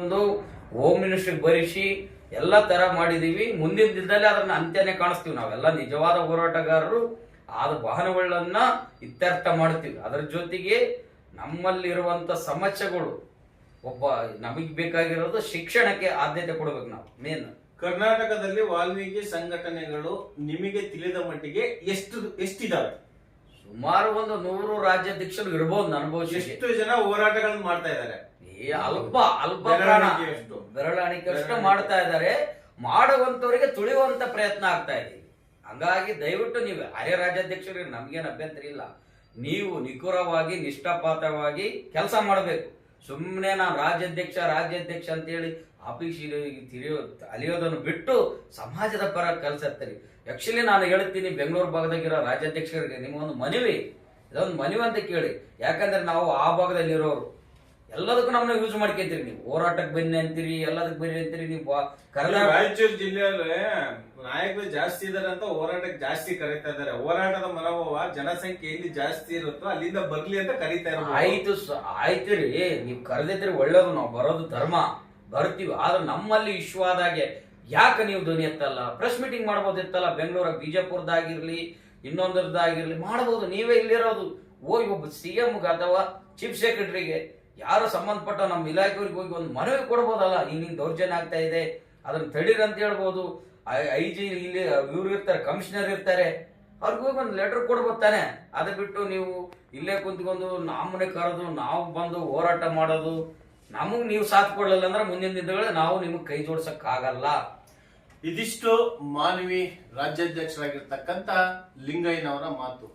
ಒಂದು ಹೋಮ್ ಮಿನಿಸ್ಟ್ರಿಗೆ ಬರೆಸಿ ಎಲ್ಲ ತರ ಮಾಡಿದೀವಿ. ಮುಂದಿನ ದಿನದಲ್ಲಿ ಅದನ್ನ ಅಂತ್ಯನೇ ಕಾಣಿಸ್ತೀವಿ. ನಾವೆಲ್ಲ ನಿಜವಾದ ಹೋರಾಟಗಾರರು. ಆದ ವಾಹನಗಳನ್ನ ಇತ್ಯರ್ಥ ಮಾಡ್ತೀವಿ. ಅದರ ಜೊತೆಗೆ ನಮ್ಮಲ್ಲಿರುವಂತ ಸಮಸ್ಯೆಗಳು ಒಬ್ಬ ನಮಗೆ ಬೇಕಾಗಿರೋದು ಶಿಕ್ಷಣಕ್ಕೆ ಆದ್ಯತೆ ಕೊಡ್ಬೇಕು ನಾವು. ಮೇನ್ ಕರ್ನಾಟಕದಲ್ಲಿ ವಾಲ್ಮೀಕಿ ಸಂಘಟನೆಗಳು ನಿಮಗೆ ತಿಳಿದ ಮಟ್ಟಿಗೆ ಎಷ್ಟು, ಎಷ್ಟಿದಾವೆ? ಸುಮಾರು ಒಂದು ನೂರು ರಾಜ್ಯಾಧ್ಯಕ್ಷರು ಇರ್ಬೋದು ನನ್ನ ಭವಿಷ್ಯ ಎಷ್ಟು ಜನ ಹೋರಾಟಗಳನ್ನ ಮಾಡ್ತಾ ಇದ್ದಾರೆ? ಏ ಅಲ್ಪ ಅಲ್ಪ ಬೆರಳಿಕೆಯಷ್ಟು. ಬೆರಳಿಕೆಯಷ್ಟು ಬೆರಳಿಕೆ. ಮಾಡ್ತಾ ಇದ್ದಾರೆ. ಮಾಡುವಂತವರಿಗೆ ತುಳಿಯುವಂತ ಪ್ರಯತ್ನ ಆಗ್ತಾ ಇದೆ. ಹಂಗಾಗಿ ದಯವಿಟ್ಟು ನೀವು ಅರೆ ರಾಜ್ಯಾಧ್ಯಕ್ಷರಿಗೆ ನಮ್ಗೇನು ಅಭ್ಯಂತರ ಇಲ್ಲ. ನೀವು ನಿಖುರವಾಗಿ ನಿಷ್ಠಪಾತವಾಗಿ ಕೆಲಸ ಮಾಡಬೇಕು. ಸುಮ್ಮನೆ ನಾವು ರಾಜ್ಯಾಧ್ಯಕ್ಷ ರಾಜ್ಯಾಧ್ಯಕ್ಷ ಅಂತೇಳಿ ಆಫೀಸ್ ತಿರಿಯೋ ಅಲಿಯೋದನ್ನು ಬಿಟ್ಟು ಸಮಾಜದ ಪರ ಕೆಲಸ ಇರ್ತೀರಿ ಆಕ್ಚುಲಿ ನಾನು ಹೇಳ್ತೀನಿ, ಬೆಂಗಳೂರು ಭಾಗದಾಗಿರೋ ರಾಜ್ಯಾಧ್ಯಕ್ಷರಿಗೆ ನಿಮಗೊಂದು ಮನವಿ. ಇದೊಂದು ಮನವಿ ಅಂತ ಕೇಳಿ. ಯಾಕಂದ್ರೆ ನಾವು ಆ ಭಾಗದಲ್ಲಿ ಇರೋರು ಎಲ್ಲದಕ್ಕೂ ನಮ್ಮನ್ನ ಯೂಸ್ ಮಾಡ್ಕೊಂತೀರಿ ನೀವು. ಹೋರಾಟಕ್ಕೆ ಬನ್ನಿ ಅಂತೀರಿ, ಎಲ್ಲದಕ್ಕೆ ಬನ್ನಿ ಅಂತೀರಿ, ನೀವು ರಾಯಚೂರು ಜಿಲ್ಲೆಯಲ್ಲಿ ನಾಯಕರು ಜಾಸ್ತಿ ಇದಾರೆ ಅಂತ ಹೋರಾಟಕ್ಕೆ ಜಾಸ್ತಿ ಕರೀತಾ ಇದ್ದಾರೆ ಹೋರಾಟದ ಜನಸಂಖ್ಯೆ ಎಲ್ಲಿ ಜಾಸ್ತಿ ಇರುತ್ತೋ ಅಲ್ಲಿಂದ ಬರ್ಲಿ ಅಂತ ಕರೀತಾ ಇರೋದು ಆಯ್ತು ಸ- ಆಯ್ತು ರೀ. ನೀವು ಕರೆದಿದ್ರೆ ಒಳ್ಳೇದು, ನಾವು ಬರೋದು ಧರ್ಮ. ಬರ್ತೀವಿ. ಆದ್ರೆ ನಮ್ಮಲ್ಲಿ ಇಶ್ಯೂ ಆದಾಗೆ ಯಾಕೆ ನೀವು ಧ್ವನಿ ಎತ್ತಲ್ಲ? Press meeting ಮಾಡ್ಬೋದಿತ್ತಲ್ಲ? ಬೆಂಗಳೂರ ಬಿಜಾಪುರದಾಗಿರ್ಲಿ ಇನ್ನೊಂದರದಾಗಿರ್ಲಿ ಮಾಡ್ಬೋದು. ನೀವೇ ಇಲ್ಲಿರೋದು. ಹೋಗಿ ಒಬ್ಬ ಸಿ ಎಮ್ಗೆ ಅಥವಾ ಚೀಫ್ ಸೆಕ್ರೆಟರಿಗೆ ಯಾರು ಸಂಬಂಧಪಟ್ಟ ನಮ್ಮ ಇಲಾಖೆಯವ್ರಿಗೆ ಹೋಗಿ ಒಂದು ಮನವಿ ಕೊಡ್ಬೋದಲ್ಲ? ಹಿಂಗೆ ದೌರ್ಜನ್ಯ ಆಗ್ತಾ ಇದೆ. ಅದನ್ನ ತಡೀರಂತ ಹೇಳ್ಬೋದು. ಐ ಜಿ, ಇಲ್ಲಿ, ಇವ್ರು ಇರ್ತಾರೆ ಕಮಿಷನರ್ ಇರ್ತಾರೆ. ಅವ್ರಿಗೆ ಹೋಗಿ ಒಂದು ಲೆಟರ್ ಕೊಡ್ಬೋದಾನೆ ಅದು ಬಿಟ್ಟು ನೀವು ಇಲ್ಲೇ ಕುಂತ್ಕೊಂಡು ನಮ್ಮನೆ ಕರೆದು, ನಾವು ಬಂದು ಹೋರಾಟ ಮಾಡೋದು, ನಮಗ್ ನೀವು ಸಾಥ್ ಕೊಡಲಿಲ್ಲ ಅಂದ್ರೆ ಮುಂದಿನ ದಿನಗಳಲ್ಲಿ ನಾವು ನಿಮಗೆ ಕೈ ಜೋಡ್ಸಕ್ ಆಗಲ್ಲ. ಇದಿಷ್ಟು ಮಾನವಿ ರಾಜ್ಯಾಧ್ಯಕ್ಷರಾಗಿರ್ತಕ್ಕಂತ ಲಿಂಗಯ್ಯನವರ ಮಾತು.